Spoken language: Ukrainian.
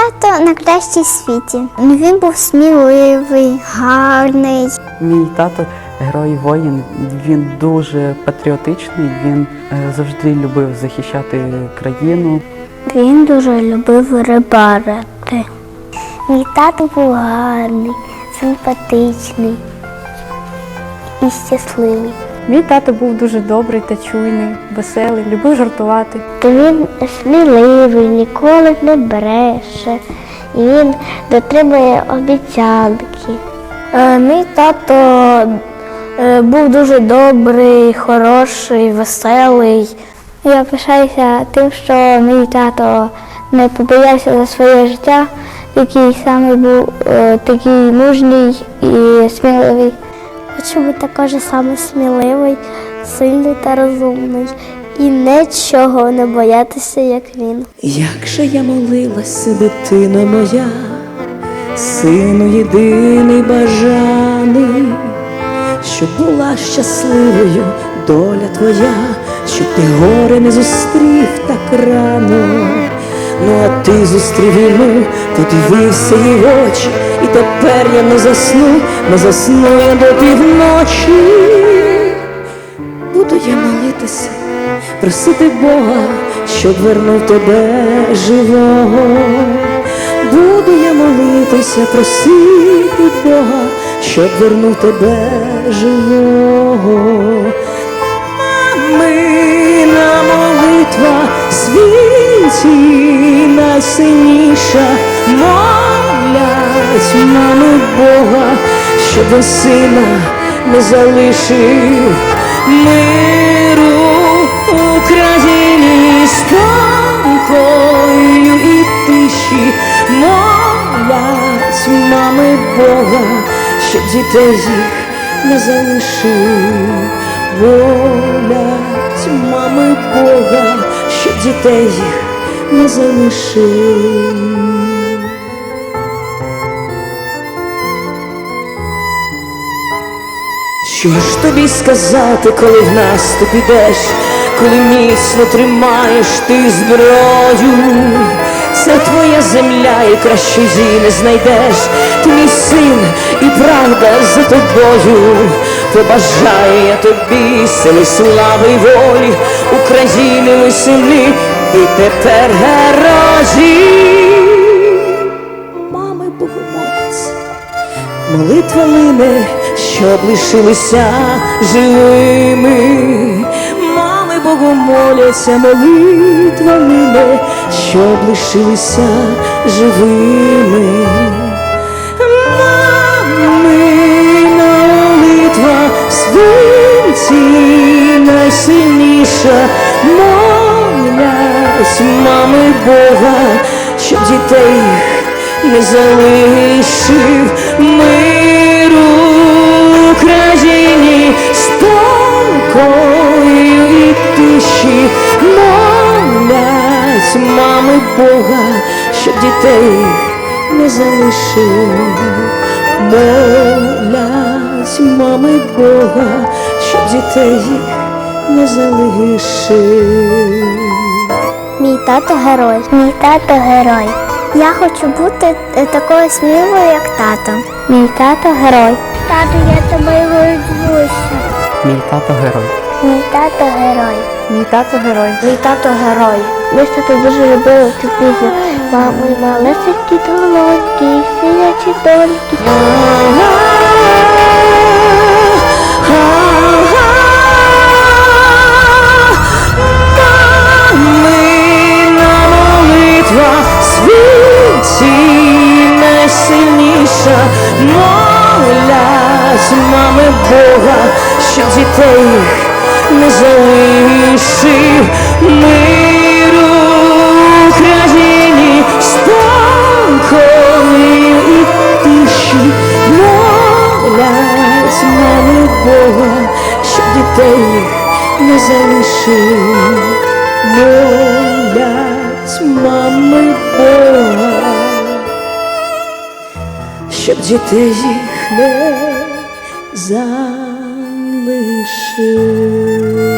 тато найкращий в світі. Він був сміливий, гарний. Мій тато герой воїн. Він дуже патріотичний. Він е, завжди любив захищати країну. Він дуже любив рибарити. Мій тато був гарний, симпатичний і щасливий. Мій тато був дуже добрий та чуйний, веселий, любив жартувати. Він сміливий, ніколи не бреше. І він дотримує обіцянки. Е, мій тато е, був дуже добрий, хороший, веселий. Я пишаюся тим, що мій тато не побоявся за своє життя, який саме був е, такий мужній і сміливий. Хочу бути також саме сміливий, сильний та розумний і нічого не боятися, як він. Як же я молилася, дитино моя, сину єдиний бажаний, щоб була щасливою доля твоя, щоб ти горе не зустрів так рано. Ну а ти зустрів війну, подивився їй в очі, і тепер я не засну, не засну я до півночі. Буду я молитися, просити Бога, щоб вернув тебе живого. Буду я молитися, просити Бога, щоб вернув тебе живого. Мамина молитва в світі найсильніша, молять мами Бога, щоб сина не залишив. Миру Україні спокою і тиші, молять мами Бога, щоб дітей їх не залишив, молять мами Бога, щоб дітей їх не залишив. Що ж тобі сказати, коли в наступ ідеш, коли міцно тримаєш ти зброю, це твоя земля і краще її не знайдеш, ти мій син і правда за тобою, побажаю я тобі сили, слави й волі, України ми сини, і тепер герої. Мами богомольці, Молитва лине, щоб лишилися живими. Мами Богу моляться, молитва лине, щоб лишилися живими. Мами Бога, щоб дітей не залишив миру Україні, спокою і тиші, молять мами Бога, щоб дітей не залишив, молять мами Бога, щоб дітей не залишив. Тато герой. Мій тато герой. Я хочу бути е, такою сміливою, як тато. Мій тато герой. Тато, я тобою горджуся. Мій тато герой. Мій тато герой. Мій тато герой. Мій тато герой. Ми з татом дуже любили цю пісню. Мамо, і малесенькі долоньки, синячі доньки. Щоб дітей не залишив миру Україні, спокою і тиші, молять мами Бога, щоб дітей не залишив, молять мами Бога, щоб дітей їх не залишив.